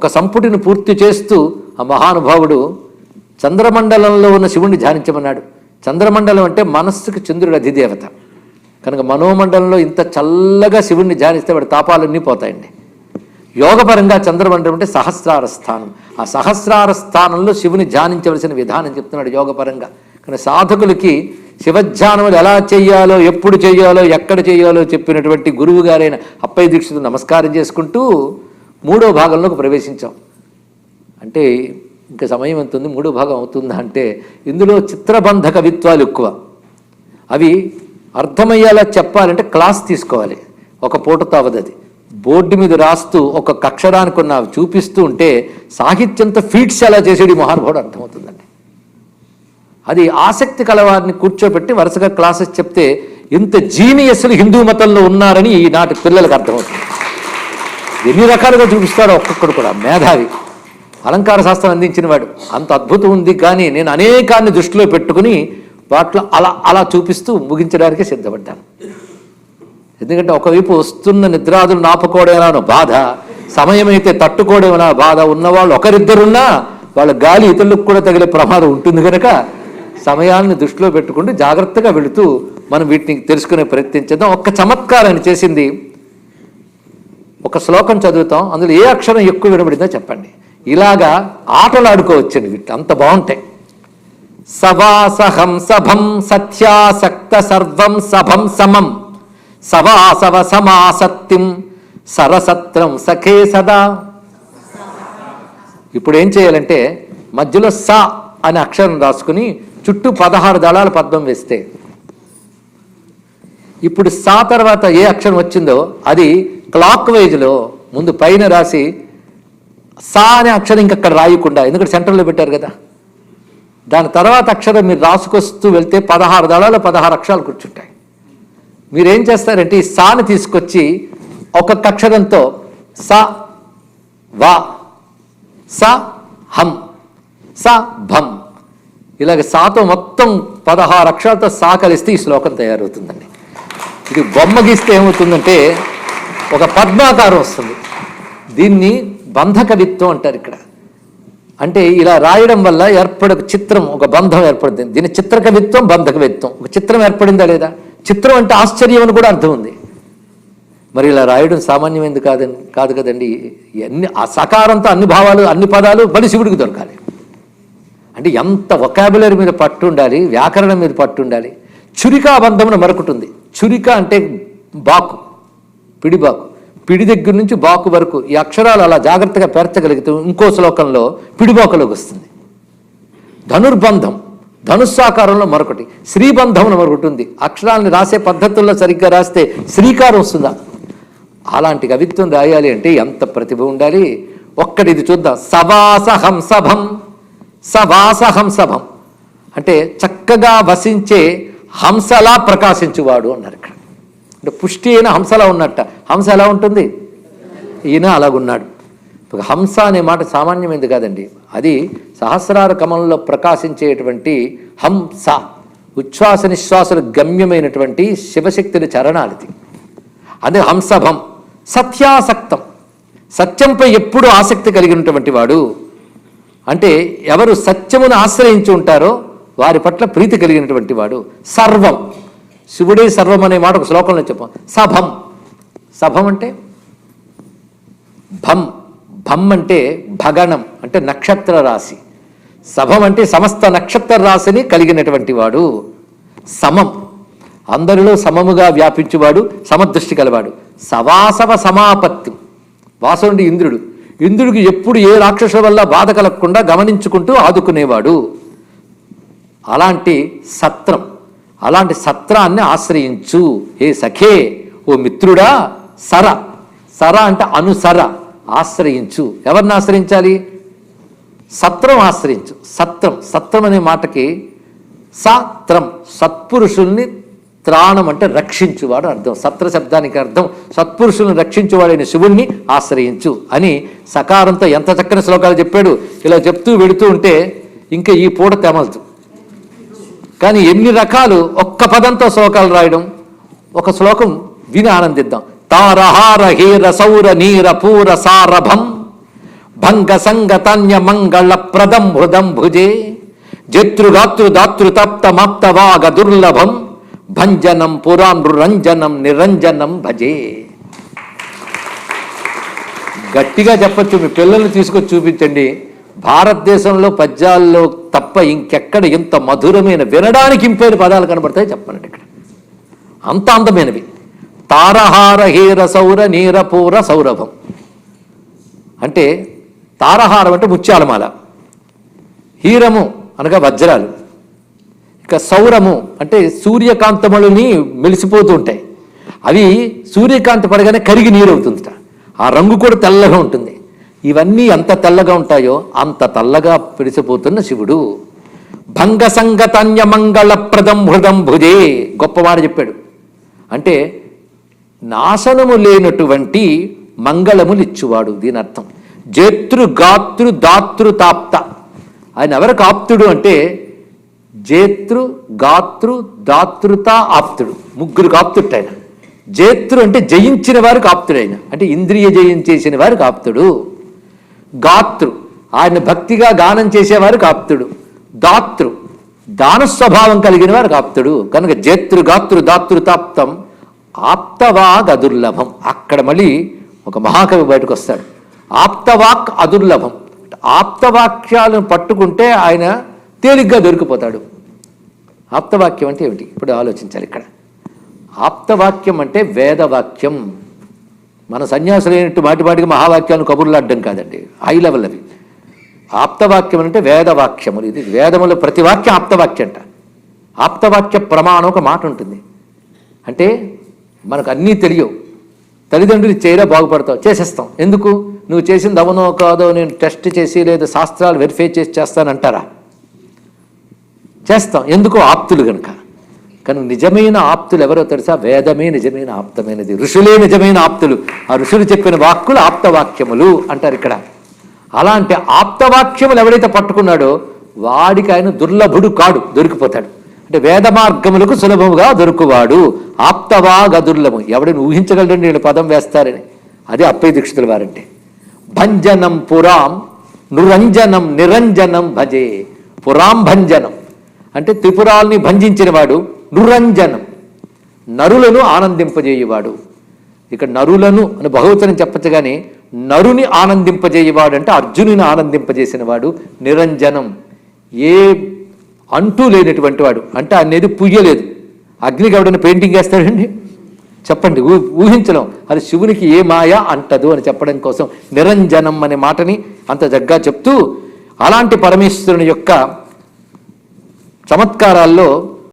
ఒక సంపుటిని పూర్తి చేస్తూ ఆ మహానుభావుడు చంద్రమండలంలో ఉన్న శివుణ్ణి ధ్యానించమన్నాడు. చంద్రమండలం అంటే మనస్సుకి చంద్రుడు అధిదేవత. కనుక మనోమండలంలో ఇంత చల్లగా శివుణ్ణి ధ్యానిస్తే వాడి తాపాలన్నీ పోతాయండి. యోగపరంగా చంద్రమండలం అంటే సహస్రార స్థానం. ఆ సహస్రార స్థానంలో శివుని ధ్యానించవలసిన విధానం చెప్తున్నాడు యోగపరంగా. కానీ సాధకులకి శివధ్యానములు ఎలా చేయాలో ఎప్పుడు చేయాలో ఎక్కడ చేయాలో చెప్పినటువంటి గురువు గారైన అప్పయ్య దీక్షితు నమస్కారం చేసుకుంటూ మూడో భాగంలోకి ప్రవేశించాం. అంటే ఇంకా సమయం ఎంత ఉంది మూడో భాగం అవుతుందా అంటే ఇందులో చిత్రబంధ కవిత్వాలు ఎక్కువ. అవి అర్థమయ్యేలా చెప్పాలంటే క్లాస్ తీసుకోవాలి. ఒక పూట అవదు అది. బోర్డు మీద రాస్తూ ఒక అక్షరానికి అవి చూపిస్తూ ఉంటే సాహిత్యంతో ఫీట్స్ ఎలా చేసేది మహానుభావుడు అర్థమవుతుందండి. అది ఆసక్తి కలవారిని కూర్చోబెట్టి వరుసగా క్లాసెస్ చెప్తే ఇంత జీనియస్లు హిందూ మతంలో ఉన్నారని ఈనాటి పిల్లలకు అర్థమవుతుంది. ఎన్ని రకాలుగా చూపిస్తాడు ఒక్కొక్కడు కూడా. మేధావి. అలంకార శాస్త్రం అందించిన వాడు అంత అద్భుతం ఉంది కానీ నేను అనేకాన్ని దృష్టిలో పెట్టుకుని వాటిలో అలా అలా చూపిస్తూ ముగించడానికే సిద్ధపడ్డాను. ఎందుకంటే ఒకవైపు వస్తున్న నిద్రాదులు నాపుకోవడమేనా బాధ సమయమైతే తట్టుకోవడమేనా బాధ ఉన్నవాళ్ళు ఒకరిద్దరున్నా వాళ్ళ గాలి ఇతరులకు కూడా తగిలే ప్రమాదం ఉంటుంది కనుక సమయాన్ని దృష్టిలో పెట్టుకుంటూ జాగ్రత్తగా వెళుతూ మనం వీటిని తెలుసుకునే ప్రయత్నించేద్దాం. ఒక్క చమత్కారాన్ని చేసింది ఒక శ్లోకం చదువుతాం అందులో ఏ అక్షరం ఎక్కువ వినబడిందో చెప్పండి. ఇలాగా ఆటలు ఆడుకోవచ్చండి వీటి అంత బాగుంటాయి. సవాసహం సభం సత్యాసక్త సర్వం సభం సమం. సవాసవ సమాసత్తిం సరసత్రం సఖే సదా. ఇప్పుడు ఏం చేయాలంటే మధ్యలో స అనే అక్షరం రాసుకుని చుట్టూ పదహారు దళాలు పద్మం వేస్తే ఇప్పుడు సా తర్వాత ఏ అక్షరం వచ్చిందో అది క్లాక్ వైజ్లో ముందు పైన రాసి సా అనే అక్షరం ఇంకక్కడ రాయకుండా ఎందుకంటే సెంటర్లో పెట్టారు కదా. దాని తర్వాత అక్షరం మీరు రాసుకొస్తూ వెళ్తే పదహారు దళాలు పదహారు అక్షరాలు కూర్చుంటాయి. మీరేం చేస్తారంటే ఈ సాని తీసుకొచ్చి ఒక్కొక్క అక్షరంతో స వా స హం స భం. ఇలాగ సాతో మొత్తం పదహారు అక్షరాలతో సా కలిస్తే ఈ శ్లోకం తయారవుతుందండి. ఇది బొమ్మ గీస్తే ఏమవుతుందంటే ఒక పద్మాకారం వస్తుంది. దీన్ని బంధకవిత్వం అంటారు ఇక్కడ. అంటే ఇలా రాయడం వల్ల ఏర్పడే చిత్రం ఒక బంధం ఏర్పడుతుంది. దీని చిత్రకవిత్వం బంధకవిత్వం. ఒక చిత్రం ఏర్పడిందా లేదా? చిత్రం అంటే ఆశ్చర్యం అని కూడా అర్థం ఉంది. మరి ఇలా రాయడం సామాన్యమైనది కాదని కాదు కదండి. అన్ని ఆ సకారంతో అన్ని భావాలు అన్ని పదాలు బలి శివుడికి దొరకాలి. అంటే ఎంత ఒకాబులరీ మీద పట్టు ఉండాలి వ్యాకరణం మీద పట్టు ఉండాలి చురికా మరొకటి మరొకటి చురిక అంటే బాకు పిడి బాకు. పిడి దగ్గర నుంచి బాకు వరకు ఈ అక్షరాలు అలా జాగ్రత్తగా పేర్చగలిగితే ఇంకో శ్లోకంలో పిడిబాకులోకి వస్తుంది. ధనుర్బంధం ధనుస్సాకారంలో మరొకటి శ్రీబంధం మరొకటి ఉంది. అక్షరాలని రాసే పద్ధతుల్లో సరిగ్గా రాస్తే శ్రీకారం వస్తుందా? అలాంటి కవిత్వం రాయాలి అంటే ఎంత ప్రతిభ ఉండాలి? ఒక్కటి ఇది చూద్దాం. సవాసహంసభం సవాసహంసభం అంటే చక్కగా వసించే హంసలా ప్రకాశించువాడు అన్నారు ఇక్కడ. అంటే పుష్టి అయిన హంసలా ఉన్నట్ట. హంస ఎలా ఉంటుంది? ఈయన అలాగున్నాడు. హంస అనే మాట సామాన్యమైంది కాదండి. అది సహస్రార కమలంలో ప్రకాశించేటువంటి హంస ఉచ్ఛ్వాస నిశ్వాసలు గమ్యమైనటువంటి శివశక్తుల చరణాలిది అదే హంసభం సత్యాసక్తం. సత్యంపై ఎప్పుడు ఆసక్తి కలిగినటువంటి వాడు. అంటే ఎవరు సత్యమును ఆశ్రయించి ఉంటారో వారి పట్ల ప్రీతి కలిగినటువంటి వాడు సర్వం. శివుడే సర్వం అనే మాట ఒక శ్లోకంలో చెప్పాం. సభం. సభం అంటే భం. భం అంటే భగణం అంటే నక్షత్ర రాశి. సభం అంటే సమస్త నక్షత్ర రాశిని కలిగినటువంటి వాడు సమం. అందరిలో సమముగా వ్యాపించువాడు సమదృష్టి కలవాడు. సవాసవ సమాపత్తి. వాసుడి ఇంద్రుడు. ఇంద్రుడికి ఎప్పుడు ఏ రాక్షసుల వల్ల బాధ కలగకుండా గమనించుకుంటూ ఆదుకునేవాడు. అలాంటి సత్రం అలాంటి సత్రాన్ని ఆశ్రయించు. ఏ సఖే ఓ మిత్రుడా సర. సర అంటే అనుసర ఆశ్రయించు. ఎవరిని ఆశ్రయించాలి? సత్రం ఆశ్రయించు. సత్రం సత్రం అనే మాటకి సత్రం సత్పురుషుల్ని త్రాణం అంటే రక్షించువాడు అర్థం. సత్ర శబ్దానికి అర్థం. సత్పురుషుల్ని రక్షించువాడైన శివుణ్ణి ఆశ్రయించు అని సకారంతో ఎంత చక్కని శ్లోకాలు చెప్పాడు. ఇలా చెప్తూ వెడుతూ ఉంటే ఇంకా ఈ పూట తెమలదు. కానీ ఎన్ని రకాలు ఒక్క పదంతో శ్లోకాలు రాయడం? ఒక శ్లోకం విని ఆనందిద్దాం. తారహార హీర సౌర నీర పూర సారభం భంగ సంగతన్య మంగళ ప్రదం హృదం భుజే జతృగాతృ దాతృ తప్త దుర్లభం భంజనం పురామృరంజనం నిరంజనం భజే. గట్టిగా చెప్పచ్చు మీ పిల్లల్ని తీసుకొచ్చి చూపించండి. భారతదేశంలో పద్యాల్లో తప్ప ఇంకెక్కడ ఇంత మధురమైన వినడానికి ఇంపైన పదాలు కనబడతాయి చెప్పనండి ఇక్కడ. అంత అందమైనవి. తారహార హీర సౌర నీరపూర సౌరభం. అంటే తారహారం అంటే ముత్యాలమాల. హీరము అనగా వజ్రాలు. ఇక సౌరము అంటే సూర్యకాంతములని మెలిసిపోతూ ఉంటాయి. అవి సూర్యకాంతి పడగానే కరిగి నీరు అవుతుందిట ఆ రంగు కూడా తెల్లగా ఉంటుంది. ఇవన్నీ ఎంత తెల్లగా ఉంటాయో అంత తెల్లగా పెరిసిపోతున్న శివుడు. భంగ సంగతన్య మంగళ ప్రదం హృదం భుజే గొప్పవాడు చెప్పాడు. అంటే నాశనము లేనటువంటి మంగళములు ఇచ్చువాడు దీని అర్థం. జేతృ గాతృ దాతృ తాప్త. ఆయన ఎవరికి ఆప్తుడు అంటే జేతృ గాతృ దాతృత ఆప్తుడు. ముగ్గురు ఆప్తుడు ఆయన. జేతృ అంటే జయించిన వారికి ఆప్తుడు ఆయన. అంటే ఇంద్రియ జయం చేసిన వారికి ఆప్తుడు గాతృ ఆయన భక్తిగా గానం చేసేవారు కాప్తుడు దాతృ దాన స్వభావం కలిగిన వారు కాప్తుడు కనుక జేతృ గాతృ దాతృతాప్తం ఆప్తవాగ్ అదుర్లభం. అక్కడ మళ్ళీ ఒక మహాకవి బయటకు వస్తాడు. ఆప్తవాక్ అదుర్లభం. ఆప్తవాక్యాలను పట్టుకుంటే ఆయన తేలిగ్గా దొరికిపోతాడు. ఆప్తవాక్యం అంటే ఏమిటి? ఇప్పుడు ఆలోచించాలి ఇక్కడ. ఆప్తవాక్యం అంటే వేదవాక్యం. మన సన్యాసులు అయినట్టు మాటికి మహావాక్యాలను కబుర్లు కాదండి. హై లెవెల్ అవి. ఆప్తవాక్యం అంటే వేదవాక్యములు. ఇది వేదముల ప్రతి వాక్యం ఆప్తవాక్యం అంట. ఆప్తవాక్య ప్రమాణం ఒక మాట ఉంటుంది. అంటే మనకు అన్నీ తెలియవు. తల్లిదండ్రులు చేయరా బాగుపడతావు చేసేస్తాం. ఎందుకు? నువ్వు చేసింది అవునో కాదో నేను టెస్ట్ చేసి లేదా శాస్త్రాలు వెరిఫై చేసి చేస్తానంటారా? చేస్తాం. ఎందుకు? ఆప్తులు కనుక కానీ నిజమైన ఆప్తులు ఎవరో తెలుసా? వేదమే నిజమైన ఆప్తమైనది. ఋషులే నిజమైన ఆప్తులు. ఆ ఋషులు చెప్పిన వాక్కులు ఆప్తవాక్యములు అంటారు ఇక్కడ. అలాంటి ఆప్తవాక్యములు ఎవరైతే పట్టుకున్నాడో వాడికి ఆయన దుర్లభుడు కాడు దొరికిపోతాడు. అంటే వేద మార్గములకు సులభముగా దొరుకువాడు. ఆప్తవాగ దుర్లభం ఎవడని ఊహించగలరండి వీళ్ళు పదం వేస్తారని. అదే అప్పయ్య దీక్షితుల వారంటే. భంజనం పురాం నురంజనం నిరంజనం భజే. పురాం భంజనం. అంటే త్రిపురాల్ని భంజించిన వాడు నురంజనం. నరులను ఆనందింపజేయవాడు. ఇక్కడ నరులను అని బహువచనం చెప్పచ్చు కానీ నరుని ఆనందింపజేయవాడు అంటే అర్జునుని ఆనందింపజేసిన వాడు నిరంజనం. ఏ అంటూ లేనటువంటి వాడు. అంటే అనేది పుయ్యలేదు. అగ్నికి ఎవడైనా పెయింటింగ్ వేస్తాడండి? చెప్పండి ఊ ఊహించలేం. అది శివునికి ఏ మాయ అంటదు అని చెప్పడం కోసం నిరంజనం అనే మాటని అంత జగ్గా చెప్తూ అలాంటి పరమేశ్వరుని యొక్క చమత్కారాల్లో